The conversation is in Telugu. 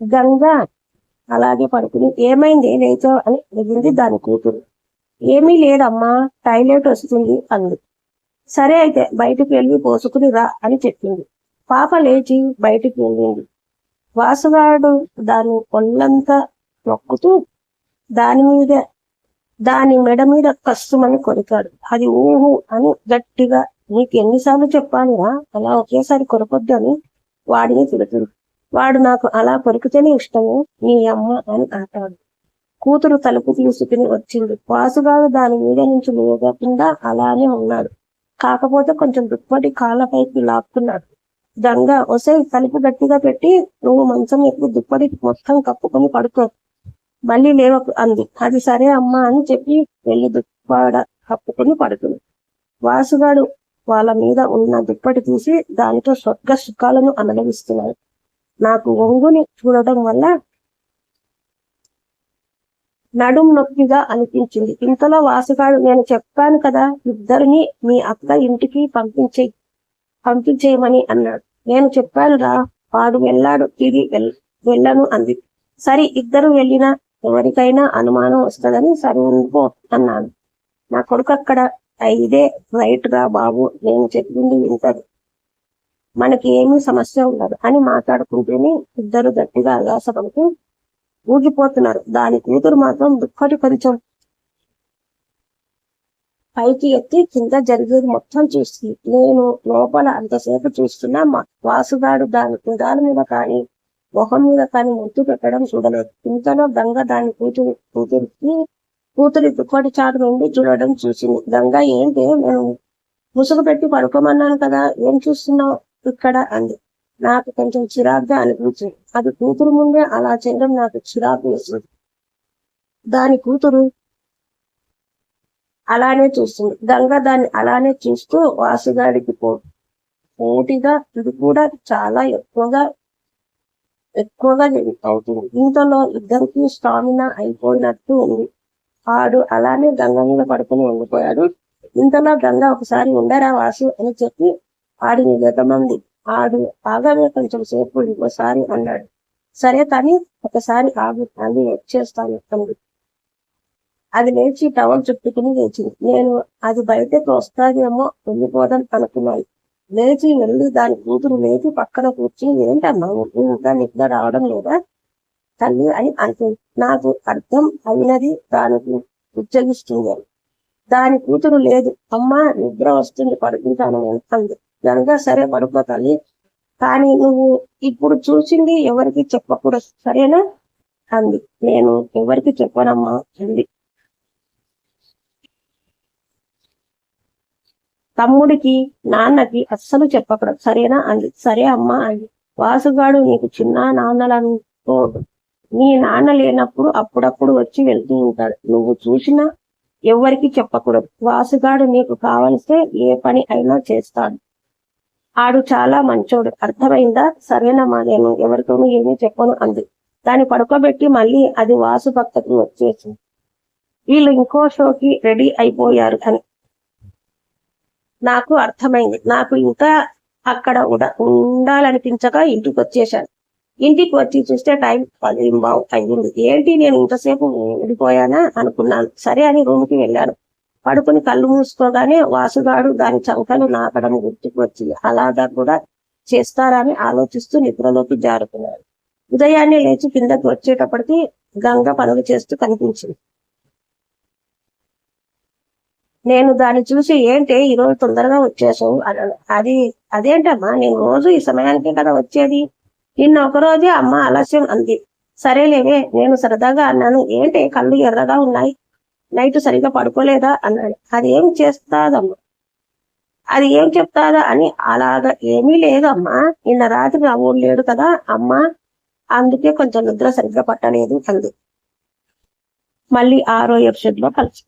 గంగ అలాగే పడుకుని ఏమైంది? లేచావు అని అడిగింది దాని కూతురు. ఏమీ లేదమ్మా టాయిలెట్ వస్తుంది అంది. సరే అయితే బయటికి వెళ్ళి పోసుకుని రా అని చెప్పింది. పాప లేచి బయటికి వెళ్ళింది. వాసుగాడు దాని ఒళ్ళంతా నొక్కుతూ దాని మీద దాని మెడ మీద కష్టమని కొరికాడు. అది ఊహు అని గట్టిగా నీకు ఎన్నిసార్లు చెప్పానురా? అలా ఒకేసారి కొరకొద్దు అని వాడిని తిడుతుంది. వాడు నాకు అలా కొరికితేనే ఇష్టము నీ అమ్మ అని అంటాడు. కూతురు తలుపు తీసుకుని వచ్చింది. వాసుగాడు దాని మీద నుంచి లేకుండా అలానే ఉన్నాడు. కాకపోతే కొంచెం దుప్పటి కాళ్ళపైకి లాక్కున్నాడు. దంగ ఒసే తలుపు గట్టిగా పెట్టి నువ్వు మంచం ఎక్కువ దుప్పటి మొత్తం కప్పుకొని పడుకో. మళ్ళీ లేవకు అంది. అది సరే అమ్మా అని చెప్పి వెళ్ళి దుప్పడ కప్పుకొని పడుకుంది. వాసుగాడు వాళ్ళ మీద ఉన్న దుప్పటి తీసి దానితో స్వర్గ సుఖాలను అనుభవిస్తున్నాడు. నాకు ఒంగుని చూడటం వల్ల నడుం నొప్పిగా అనిపించింది. ఇంతలో వాసుగాడు నేను చెప్పాను కదా ఇద్దరిని మీ అక్క ఇంటికి పంపించే పంపించేయమని అన్నాడు. నేను చెప్పాను రా వాడు వెళ్ళాడు తిరిగి వెళ్ళను అంది. సరే ఇద్దరు వెళ్ళినా ఎవరికైనా అనుమానం వస్తుందని సరే ఉండిపో అన్నాను నా కొడుకు అక్కడ ఇదే రైట్ రా బాబు నేను చెప్పింది వింటది. మనకి ఏమీ సమస్య ఉండదు అని మాట్లాడుకుంటూనే ఇద్దరు గట్టిగా ఆయాసపడుతూ ఊగిపోతున్నారు. దాని కూతురు మాత్రం దుఃఖటి కొంచెం పైకి ఎత్తి కింద జరిగేది మొత్తం చూస్తుంది. నేను లోపల అంతసేపు చూస్తున్నా మా వాసుగాడు దాని పెదాల మీద కానీ మొహం మీద కానీ ముద్దు పెట్టడం చూడలేదు. ఇంతలో గంగ దాని కూతురు కూతురికి కూతురి దుప్పటి చాటు నుండి చూడడం చూసింది. గంగ ఏంటి? నేను ముసుగు పెట్టి పడుకోమన్నాను కదా ఏం చూస్తున్నావు? ఇక్కడ అంది. నాకు కొంచెం చిరాగ్గా అనిపించింది. అది కూతురు ముందే అలా చేయడం నాకు చిరాకు వేసింది. దాని కూతురు అలానే చూస్తుంది. గంగ దాన్ని అలానే చూస్తూ వాసుగాడికి పో పోటీగా ఇది కూడా చాలా ఎక్కువగా ఎక్కువగా అవుతుంది. ఇంతలో ఇద్దరికి స్టామినా అయిపోయినట్టు ఉంది. ఆడు అలానే గంగ మీద పడుకుని ఉండిపోయాడు. ఇంతలో గంగ ఒకసారి ఉండరా వాసు అని చెప్పి ఆడిని గతమంది. ఆడు ఆగమే కొంచెం సేపు ఇంకోసారి అన్నాడు. సరే కానీ ఒకసారి ఆగు అని వచ్చేస్తాను అంది. అది లేచి టవల్ చుట్టుకుని లేచింది. నేను అది బయటకు వస్తాదేమో వెళ్ళిపోదాం అనుకున్నాను. లేచి వెళ్ళి దాని కూతురు లేచి పక్కన కూర్చుని ఏంటమ్మా ఇంకా నిద్ర రావడం లేదా? తల్లి అని అంటుంది నాకు అర్థం అయినది దానికి ఉద్యోగిస్తుంది. దాని కూతురు లేదు. అమ్మా నిద్ర వస్తుంది పడుకుంటాను అంది. కనుక సరే పడుకో తల్లి. కానీ నువ్వు ఇప్పుడు చూసింది ఎవరికి చెప్పకూడదు. సరేనా? అంది. నేను ఎవరికి చెప్పనమ్మా? అంది. తమ్ముడికి నాన్నకి అస్సలు చెప్పకూడదు. సరేనా? అంది. సరే అమ్మా అంది. వాసుగాడు నీకు చిన్న నాన్నలను నీ నాన్న లేనప్పుడు అప్పుడప్పుడు వచ్చి వెళ్తూ ఉంటాడు. నువ్వు చూసినా ఎవరికి చెప్పకూడదు. వాసుగాడు నీకు కావలిస్తే ఏ పని అయినా చేస్తాడు. ఆడు చాలా మంచోడు. అర్థమైందా? సరేనమ్మా నేను ఎవరితోనూ ఏమీ చెప్పను అంది. దాన్ని పడుకోబెట్టి మళ్ళీ అది వాసు భక్తకు వచ్చేసింది. వీళ్ళు ఇంకో షోకి రెడీ అయిపోయారు అని. నాకు అర్థమైంది. నాకు ఇంకా అక్కడ ఉండాలనిపించగా ఉండాలనిపించక ఇంటికి వచ్చేసాను ఇంటికి వచ్చి చూస్తే టైం పది బావు అయ్యింది ఏంటి నేను ఇంతసేపు ఉండిపోయానా అనుకున్నాను. సరే అని రూమ్కి వెళ్ళాను. పడుకుని కళ్ళు మూసుకోగానే వాసుగాడు దాని చంకలు నాకడం గుర్తుకు వచ్చింది అలాగా కూడా చేస్తారా అని ఆలోచిస్తూ నిద్రలోకి జారుకున్నాడు. ఉదయాన్నే లేచి కిందకి వచ్చేటప్పటికి గంగ పనులు చేస్తూ కనిపించింది. నేను దాన్ని చూసి ఏంటి ఈ రోజు తొందరగా వచ్చేసావు? అది అదేంటమ్మా? నేను రోజు ఈ సమయానికే కదా వచ్చేది? నిన్న ఒక రోజే అమ్మ ఆలస్యం అంది. సరేలేవే నేను సరదాగా అన్నాను. ఏంటి కళ్ళు ఎర్రగా ఉన్నాయి? నైట్ సరిగా పడుకోలేదా? అన్నాడు. అది ఏం చేస్తాదమ్మా? అది ఏం చెప్తాదా? అని. అలాగా ఏమీ లేదమ్మా. నిన్న రాత్రి నా ఊరు లేడు కదా అమ్మా. అందుకే కొంచెం నిద్ర సరిగ్గా పట్టలేదు అంది. మళ్ళీ ఆరో ఎపిసోడ్లో కలిసి